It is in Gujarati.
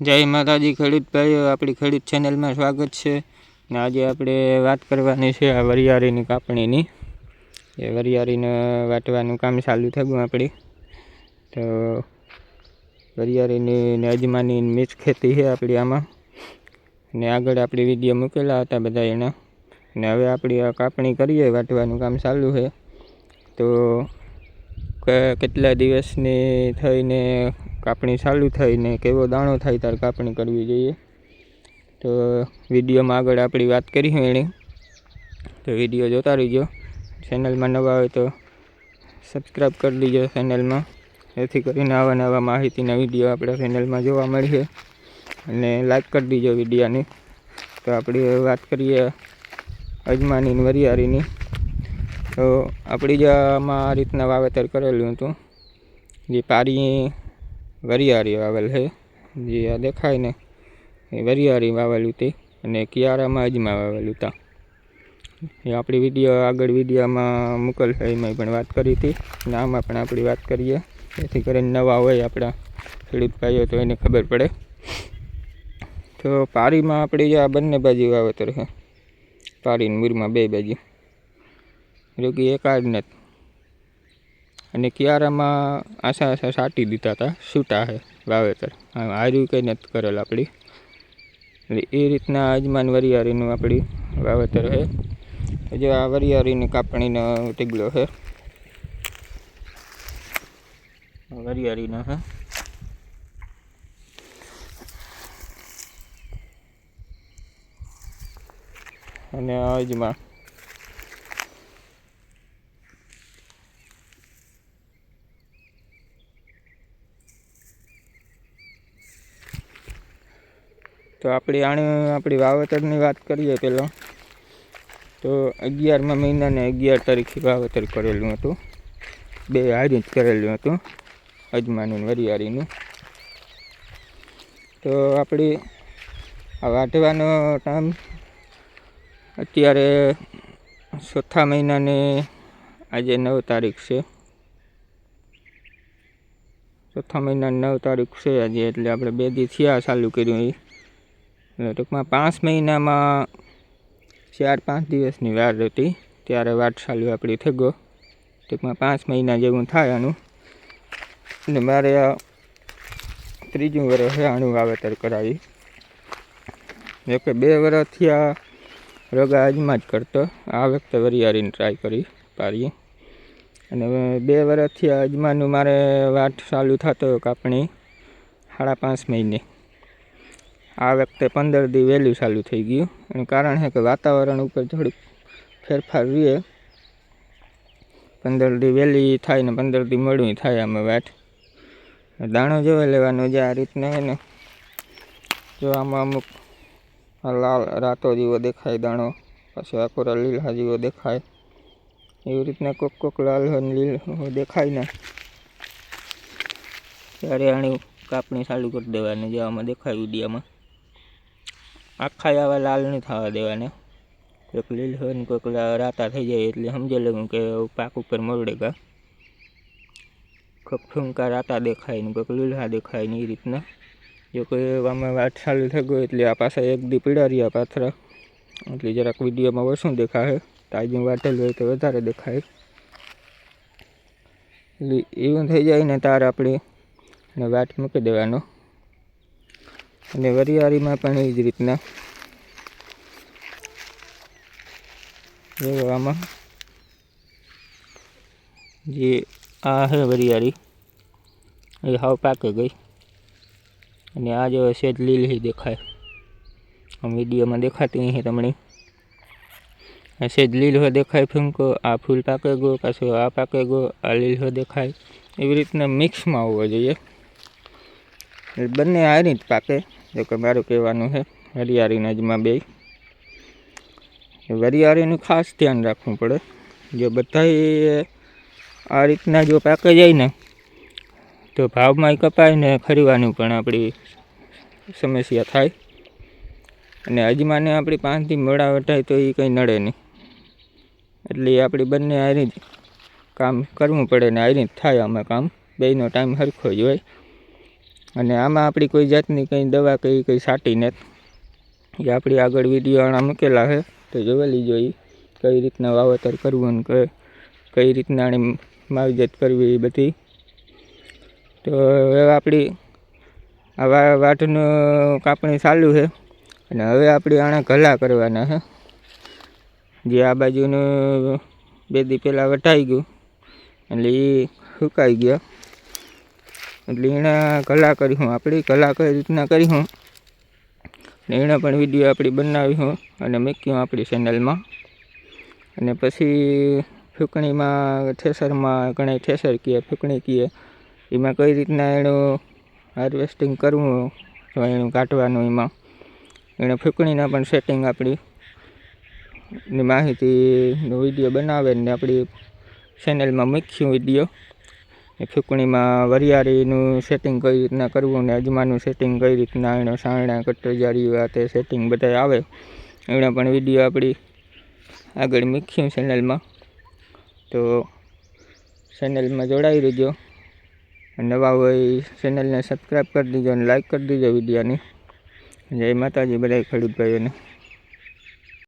જય માતાજી ખેડૂત ભાઈઓ, આપણી ખેડૂત ચેનલમાં સ્વાગત છે. ને આજે આપણે વાત કરવાની છે આ વરિયાળીની કાપણીની. એ વરિયાળીને વાટવાનું કામ ચાલુ થયું આપણી. તો વરિયાળીની ને અજમાની મિક્સ ખેતી છે આપણી આમાં. ને આગળ આપણી વીડિયો મૂકેલા હતા બધા એના. ને હવે આપણી આ કાપણી કરીએ, વાટવાનું કામ ચાલુ છે. તો કેટલા દિવસની થઈને કાપણી ચાલુ થઈને કેવો દાણો થાય ત્યારે કાપણી કરવી જોઈએ. તો વિડીયોમાં આગળ આપણી વાત કરી એણે. તો વીડિયો જોતા રહીજો. ચેનલમાં નવા હોય તો સબસ્ક્રાઈબ કરી દીજો ચેનલમાં. જેથી કરીને આવા નવા માહિતીના વીડિયો આપણા ચેનલમાં જોવા મળશે અને લાઈક કરી દીજો વિડીયોની. તો આપણે વાત કરીએ અજમાની વરિયારીની તો આપણી જ આમાં આ રીતના વાવેતર કરેલું હતું. જે પારી વરિયાળી વાવેલ છે. જે આ દેખાય ને, એ વરિયાળી વાવેલું હતી અને કિયારામાં અજમા વાવેલું હતા. એ આપણી વીડિયો, આગળ વિડીયોમાં મુકલ છે એમાં પણ વાત કરી હતી. અને આમાં પણ આપણી વાત કરીએ. જેથી કરીને નવા હોય આપણા ખેડૂત ભાઈઓ, તો એને ખબર પડે. તો પારીમાં આપણી જે આ બંને બાજુ વાવેતર છે પારી ને મૂરમાં બે બાજુ. રોગી કે એકાદ નથી. અને કિયારામાં આશા આશા સાટી દીધા હતા છૂટા છે વાવેતર. હાર્યું કંઈ નથી કરેલ આપણી એટલે એ રીતના અજમાન વરિયાળીનું આપણી વાવેતર છે જે આ વરિયાળીની કાપણીનો ટીગલો છે વરિયાળીનો છે અને અજમા તો આપણી આણે આપણી વાવેતરની વાત કરીએ પહેલાં તો અગિયારમા મહિનાને અગિયાર તારીખે વાવેતર કરેલું હતું. બે હારી જ કરેલું હતું, અજમાનું વરિયાળીનું. તો આપણી આ વાઢવાનો ટાઈમ અત્યારે ચોથા મહિનાને આજે નવ તારીખ છે. ચોથા મહિનાની નવ તારીખ છે આજે, એટલે આપણે બે દી થયા ચાલુ કર્યું એ. એટલે ટૂંકમાં પાંચ મહિનામાં ચાર પાંચ દિવસની વાર હતી. ત્યારે વાટ ચાલુ આપણી થઈ ગયો. ટૂંકમાં પાંચ મહિના જેવું થાય આનું અને મારે ત્રીજું વર્ષ આનું વાવેતર કરાવી. જોકે બે વર્ષથી આ રગા અજમા જ કરતો. આ વખતે વરિયાળીને ટ્રાય કરી પારી અને બે વર્ષથી અજમાનું મારે વાટ ચાલુ થતો કાપણી સાડા પાંચ મહિને. આ વખતે પંદર દી વહેલું ચાલુ થઈ ગયું. એનું કારણ છે કે વાતાવરણ ઉપર થોડુંક ફેરફાર રહે પંદર દી વહેલી થાય ને પંદર દી મળવી થાય આમાં વાટ દાણો જોવા લેવાનો જે આ રીતના એને જો આમાં અમુક લાલ રાતો જેવો દેખાય દાણો, પછી આકોરા લીલા જેવો દેખાય. એવી રીતના કોક કોક લાલ લીલો દેખાય ને. ત્યારે આની કાપણી ચાલુ કરી દેવાની જે આમાં દેખાય વિડીયામાં આખા આવા લાલ નહીં થવા દેવાને. કોઈક લીલ હોય ને કોઈક રાતા થઈ જાય એટલે સમજી લઉં કે પાક ઉપર મરડેગા કોઈક ફૂંકા રાતા દેખાય ને કોઈક લીલા દેખાય ને એ રીતના. જો કોઈ આમાં વાત ચાલુ થઈ ગયો એટલે આ પાછા એક દી પીડા રહ્યા પાથરા એટલે જરાક વિડીયોમાં ઓછું દેખાય તાજું વાટેલું હોય તો વધારે દેખાય. એટલે એવું થઈ જાય ને તાર આપણે ને વાટ મૂકી દેવાનો. અને વરિયાળીમાં પણ એ જ રીતના આમાં જે આ છે વરિયાળી, એ હાવ પાકે ગઈ. અને આ જો સેજ લીલી દેખાય. વિડીયોમાં દેખાતી અહીં તમને સેજ લીલો દેખાય ફૂંકો, આ ફૂલ પાકે ગયો, પાછો આ પાકે ગયો, આ લીલો દેખાય. એવી રીતના મિક્સમાં હોવો જોઈએ. બંને આ રીત પાકે. જો કે મારું કહેવાનું છે, વરિયાળીના અજમા બે. વરિયાળીનું ખાસ ધ્યાન રાખવું પડે. જો બધાય આ રીતના જો પાકે જાય ને, તો ભાવમાંય કપાય ને ખરીવાનું પણ આપણી સમસ્યા થાય. અને અજમાને આપણી પાંચથી મોડા વટાય તો એ કંઈ નડે નહીં. એટલે એ આપણી બંને આ જ કામ કરવું પડે ને આ રીત થાય આમાં કામ. બેયનો ટાઈમ સરખો જ હોય. અને આમાં આપણી કોઈ જાતની કંઈ દવા કંઈ કંઈ છાંટી નથી એ આપણી આગળ વીડિયો આણા મૂકેલા છે. તો જોઈ લીજો એ કઈ રીતના વાવેતર કરવું અને કઈ કઈ રીતના આની માવજત કરવી એ બધી. તો હવે આપણી આ વાટનું કાપણી ચાલુ છે અને હવે આપણે આને ઘલા કરવાના છે. જે આ બાજુનું બે દી પહેલાં વટાઈ ગયું એટલે એ સુકાઈ ગયા. એટલે એણે કલા કરી હું, આપણી કલા કઈ રીતના કરીશું ને એણે પણ વીડિયો આપણી બનાવી હું અને મૂક્યું આપણી ચેનલમાં અને પછી ફૂંકણીમાં થેસરમાં ઘણા થેસર કીએ, ફૂંકણી કીએ. એમાં કઈ રીતના એનું હાર્વેસ્ટિંગ કરવું એનું કાઢવાનું એમાં? એણે ફૂંકણીના પણ સેટિંગ આપણી ની માહિતીનો વીડિયો બનાવે ને આપણી ચેનલમાં મૂક્યું વીડિયો. ફૂંકણીમાં વરિયાળીનું સેટિંગ કઈ રીતના કરવું ને અજમાનું સેટિંગ કઈ રીતના એનો સાયણા કટરજારી આ તે સેટિંગ બધા આવે. એણે પણ વીડિયો આપણી આગળ મૂક્યું ચેનલમાં તો ચેનલમાં જોડાઈ રહેજો. નવા હોય ચેનલને સબસ્ક્રાઈબ કરી દીજો અને લાઈક કરી દીજો વિડીયોની જય માતાજી બધા ખેડૂત ભાઈઓને.